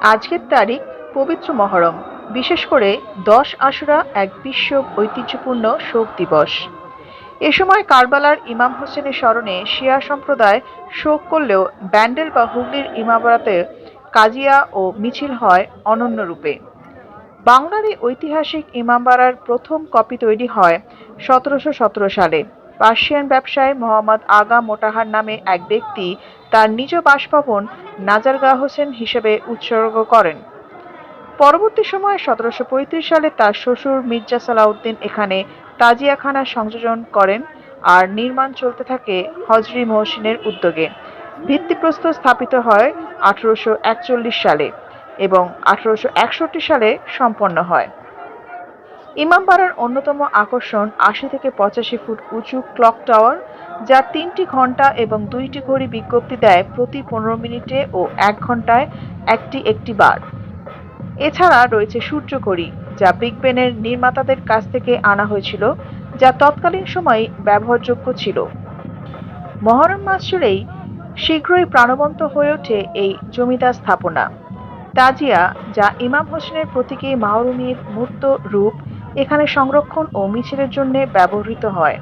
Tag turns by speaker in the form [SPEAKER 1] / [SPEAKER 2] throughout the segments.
[SPEAKER 1] আজকের তারিখ পবিত্র মহরম, বিশেষ করে দশ আশুরা এক বিশ্ব ঐতিহ্যপূর্ণ শোক দিবস। এ সময় কারবালার ইমাম হোসেনের স্মরণে শিয়া সম্প্রদায় শোক করলেও ব্যান্ডেল বা হুগলির ইমামবাড়াতে কাজিয়া ও মিছিল হয় অনন্য রূপে। বাংলার এই ঐতিহাসিক ইমামবাড়ার প্রথম কপি তৈরি হয় সতেরোশো সতেরো সালে। পার্সিয়ান ব্যবসায়ী মোহাম্মদ আগা মোটাহার নামে এক ব্যক্তি তার নিজ বাসভবন নাজারগাহ হোসেন হিসেবে উৎসর্গ করেন। পরবর্তী সময়ে সতেরোশো পঁয়ত্রিশ সালে তার শ্বশুর মির্জা সালাউদ্দিন এখানে তাজিয়াখানা সংযোজন করেন আর নির্মাণ চলতে থাকে হজরি মহসিনের উদ্যোগে। ভিত্তিপ্রস্তর স্থাপিত হয় আঠারোশো একচল্লিশ সালে এবং আঠারোশো একষট্টি সালে সম্পন্ন হয়। ইমামবাড়ার অন্যতম আকর্ষণ আশি থেকে পঁচাশি ফুট উঁচু ক্লক টাওয়ার, যা তিনটি ঘণ্টা এবং দুইটি ঘড়ি বিজ্ঞপ্তি দেয় প্রতি পনেরো মিনিটে ও এক ঘন্টায় একটি একটি বার। এছাড়া রয়েছে সূর্য ঘড়ি, যা বিগ বেনের নির্মাতাদের কাছ থেকে আনা হয়েছিল, যা তৎকালীন সময়ে ব্যবহারযোগ্য ছিল। মহরম মাস জুড়েই শীঘ্রই প্রাণবন্ত হয়ে ওঠে এই জমিদার স্থাপনা। তাজিয়া, যা ইমাম হোসেনের প্রতীকে মাহরুমির মূর্ত রূপ এখানে সংরক্ষণ ও মিছিলের জন্য ব্যবহৃত হয়।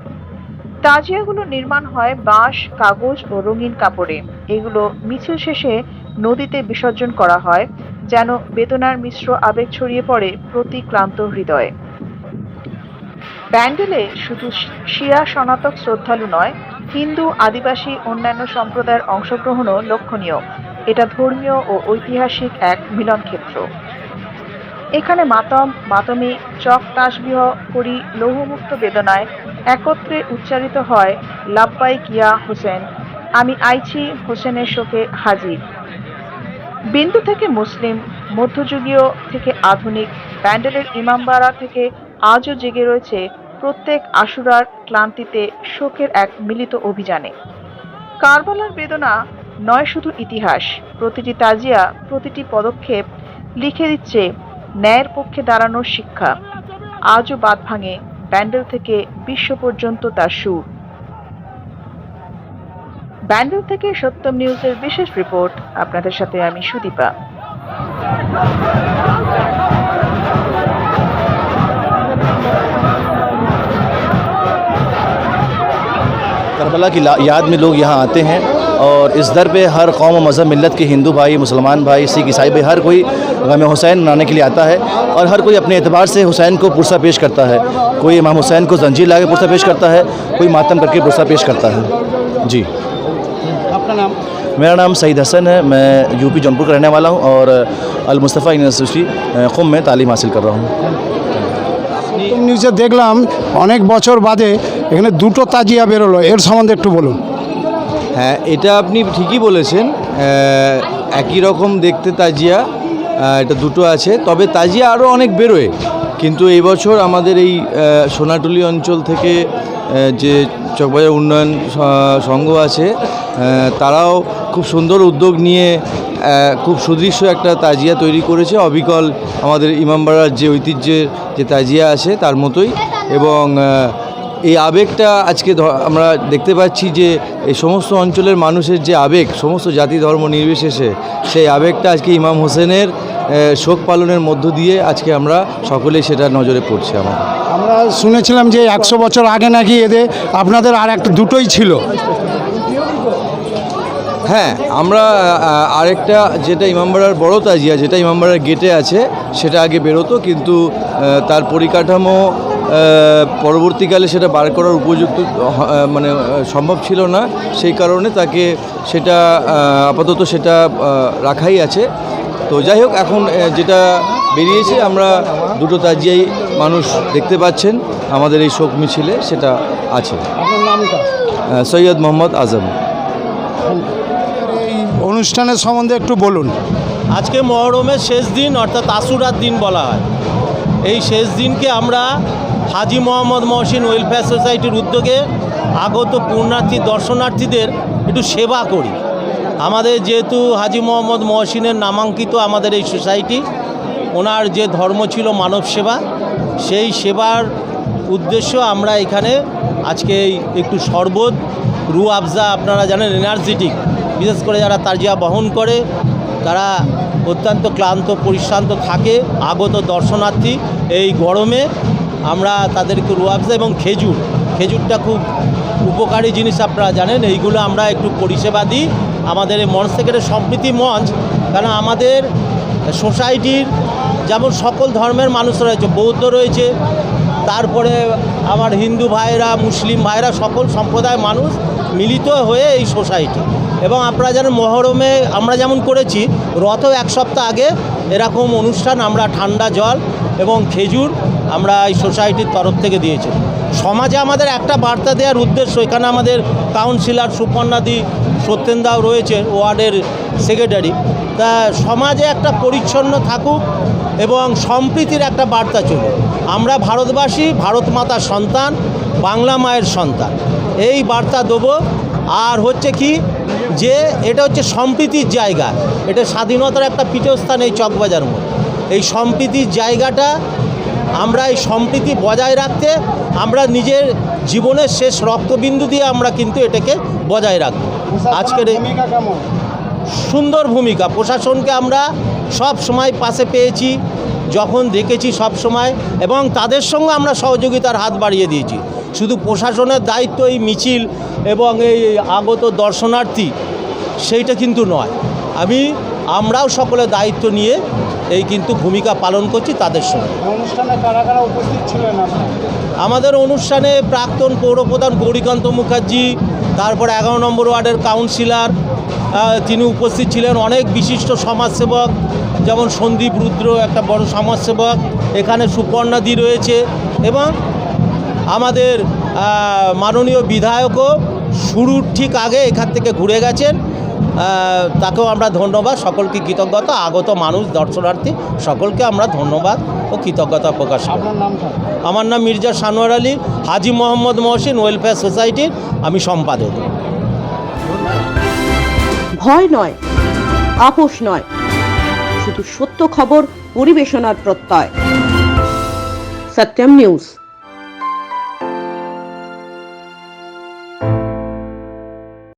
[SPEAKER 1] তাজিয়াগুলো নির্মাণ হয় বাঁশ, কাগজ ও রঙিন কাপড়ে। এগুলো মিছিল শেষে নদীতে বিসর্জন করা হয়, যেন বেদনার মিশ্র আবেগ ছড়িয়ে পড়ে প্রতি ক্লান্ত হৃদয়ে। ব্যান্ডেলে শুধু শিয়া সনাতক শ্রদ্ধালু নয়, হিন্দু, আদিবাসী, অন্যান্য সম্প্রদায়ের অংশগ্রহণও লক্ষণীয়। এটা ধর্মীয় ও ঐতিহাসিক এক মিলনক্ষেত্র। এখানে মাতম, মাতমি, চক তাসবিহ করি লৌহমুক্ত বেদনায় একত্রে উচ্চারিত হয় লাব্বাই কিয়া হোসেন। আমি আইছি হোসেনের শোকে হাজির। বিন্দু থেকে মুসলিম, মধ্যযুগীয় থেকে আধুনিক ব্যান্ডেলের ইমামবাড়া থেকে আজও জেগে রয়েছে প্রত্যেক আশুরার ক্লান্তিতে শোকের এক মিলিত অভিযানে। কারবালার বেদনা নয় শুধু ইতিহাস, প্রতিটি তাজিয়া, প্রতিটি পদক্ষেপ লিখে দিচ্ছে ন্যায়ের পক্ষে দাঁড়ানোর শিক্ষা আজও বাদ ভাঙে ব্যান্ডেল থেকে বিশ্ব পর্যন্ত তার সুর ব্যান্ডেল থেকে সত্যম নিউজের বিশেষ রিপোর্ট আপনাদের সাথে আমি সুদীপা
[SPEAKER 2] करबला की ला- याद में लोग यहाँ आते हैं और इस दर पे हर कौम व मज़हब मिलत के हिंदू भाई मुसलमान भाई सिख ईसाई भाई हर कोई गम हुसैन मनाने के लिए आता है और हर कोई अपने एतबार से हुसैन को पुरसा पेश करता है कोई इमाम हुसैन को जंजीर ला के पुरसा पेश करता है कोई मातम करके पुरसा पेश करता है जी
[SPEAKER 3] आपका नाम
[SPEAKER 2] मेरा नाम सईद हसन है मैं यूपी जौनपुर का रहने वाला हूँ और अल मुस्तफ़ा यूनिवर्सिटी ख़ुम में तालीम हासिल कर रहा हूँ
[SPEAKER 3] প্রথম নিউজে দেখলাম অনেক বছর বাদে এখানে দুটো তাজিয়া বেরোলো এর সম্বন্ধে একটু বলুন
[SPEAKER 4] হ্যাঁ এটা আপনি ঠিকই বলেছেন আহ, একই রকম দেখতে তাজিয়া আহ, এটা দুটো আছে। তবে তাজিয়া আরও অনেক বেরোয়। কিন্তু এই বছর আমাদের এই সোনাটুলি অঞ্চল থেকে যে চকবাজার উন্নয়ন সংঘ আছে তারাও খুব সুন্দর উদ্যোগ নিয়ে খুব সুদৃশ্য একটা তাজিয়া তৈরি করেছে। অবিকল আমাদের ইমামবাড়ার যে ঐতিহ্যের যে তাজিয়া আছে, তার মতোই। এবং এই আবেগটা আজকে আমরা দেখতে পাচ্ছি যে এই সমস্ত অঞ্চলের মানুষের যে আবেগ সমস্ত জাতি ধর্ম নির্বিশেষে সেই আবেগটা আজকে ইমাম হোসেনের শোক পালনের মধ্য দিয়ে আজকে আমরা সকলেই সেটা নজরে পড়ছে আমার।
[SPEAKER 3] আমরা শুনেছিলাম যে একশো বছর আগে নাকি এদের আপনাদের আর একটা দুটোই ছিল।
[SPEAKER 4] হ্যাঁ আমরা আরেকটা যেটা ইমামবাড়ার বড় তাজিয়া যেটা ইমামবাড়ার গেটে আছে সেটা আগে বেরোতো কিন্তু তার পরিকাঠামো পরবর্তীকালে সেটা বার করার উপযুক্ত মানে সম্ভব ছিল না। সেই কারণে তাকে সেটা আপাতত সেটা রাখাই আছে। তো যাই হোক এখন যেটা বেরিয়েছে আমরা দুটো তাজিয়াই মানুষ দেখতে পাচ্ছেন। আমাদের এই শোক মিছিলে সেটা আছে। সৈয়দ মোহাম্মদ আজম।
[SPEAKER 3] এই অনুষ্ঠানের সম্বন্ধে একটু বলুন।
[SPEAKER 5] আজকে মহরমের শেষ দিন অর্থাৎ আসুরার দিন বলা হয়। এই শেষ দিনকে আমরা হাজি মোহাম্মদ মহসিন ওয়েলফেয়ার সোসাইটির উদ্যোগে আগত পূর্ণার্থী দর্শনার্থীদের একটু সেবা করি। আমাদের যেহেতু হাজি মোহাম্মদ মহসিনের নামাঙ্কিত আমাদের এই সোসাইটি, ওনার যে ধর্ম ছিল মানব সেবা, সেই সেবার উদ্দেশ্য আমরা এখানে আজকে একটু শরবত, রু আফজা আপনারা জানেন, এনার্জেটিক। বিশেষ করে যারা তাজিয়া বহন করে, তারা অত্যন্ত ক্লান্ত, পরিশ্রান্ত থাকে। আগত দর্শনার্থী এই গরমে আমরা তাদেরকে রুয়াবজা এবং খেজুর, খেজুরটা খুব উপকারী জিনিস আপনারা জানেন, এইগুলো আমরা একটু পরিষেবা দিই আমাদের এই মঞ্চ থেকে সম্প্রীতি মঞ্চ, কারণ আমাদের সোসাইটির যেমন সকল ধর্মের মানুষ রয়েছে, বৌদ্ধ রয়েছে, তারপরে আমার হিন্দু ভাইরা, মুসলিম ভাইরা, সকল সম্প্রদায়ের মানুষ মিলিত হয়ে এই সোসাইটি। এবং আপনারা জানেন মহরমে, আমরা যেমন করেছি রথ এক সপ্তাহ আগে এরকম অনুষ্ঠান, আমরা ঠান্ডা জল এবং খেজুর আমরা এই সোসাইটির তরফ থেকে দিয়েছি। সমাজে আমাদের একটা বার্তা দেওয়ার উদ্দেশ্য, এখানে আমাদের কাউন্সিলর সুপর্ণাদি সত্যেন্দাও রয়েছে, ওয়ার্ডের সেক্রেটারি। তা সমাজে একটা পরিচ্ছন্ন থাকুক এবং সম্প্রীতির একটা বার্তা চলুক। আমরা ভারতবাসী, ভারত মাতার সন্তান, বাংলা মায়ের সন্তান। এই বার্তা দেবো। আর হচ্ছে কি, যে এটা হচ্ছে সম্প্রীতির জায়গা। এটা স্বাধীনতার একটা পীঠস্থান এই চকবাজার মোড়। এই সম্প্রীতির জায়গাটা আমরা এই সম্প্রীতি বজায় রাখতে আমরা নিজের জীবনের শেষ রক্তবিন্দু দিয়ে আমরা কিন্তু এটাকে বজায় রাখব। আজকের এই সুন্দর ভূমিকা। প্রশাসনকে আমরা সব সময় পাশে পেয়েছি যখন দেখেছি সব সময় এবং তাদের সঙ্গে আমরা সহযোগিতার হাত বাড়িয়ে দিয়েছি। শুধু প্রশাসনের দায়িত্ব এই মিছিল এবং এই আগত দর্শনার্থী সেইটা কিন্তু নয়। আমি আমরাও সকলে দায়িত্ব নিয়ে এই কিন্তু ভূমিকা পালন করছি তাদের সঙ্গে।
[SPEAKER 3] অনুষ্ঠানে কারা কারা উপস্থিত ছিলেন
[SPEAKER 5] আমাদের অনুষ্ঠানে প্রাক্তন পৌরপ্রধান গৌরীকান্ত মুখার্জি তারপর এগারো নম্বর ওয়ার্ডের কাউন্সিলর তিনি উপস্থিত ছিলেন অনেক বিশিষ্ট সমাজসেবক যেমন সন্দীপ রুদ্র একটা বড় সমাজসেবক এখানে সুপর্ণাদি রয়েছে এবং আমাদের মাননীয় বিধায়কও শুরুর ঠিক আগে এখান থেকে ঘুরে গেছেন তাকেও আমরা ধন্যবাদ। সকলকে কৃতজ্ঞতা। আগত মানুষ দর্শনার্থী সকলকে আমরা ধন্যবাদ ও কৃতজ্ঞতা প্রকাশ করি। আমার নাম মির্জা সানোয়ার আলী হাজি মোহাম্মদ মহসিন ওয়েলফেয়ার সোসাইটির আমি সম্পাদক।
[SPEAKER 6] ভয় নয় আপোষ নয় শুধু সত্য খবর পরিবেশনার প্রত্যয়। সত্যম নিউজ।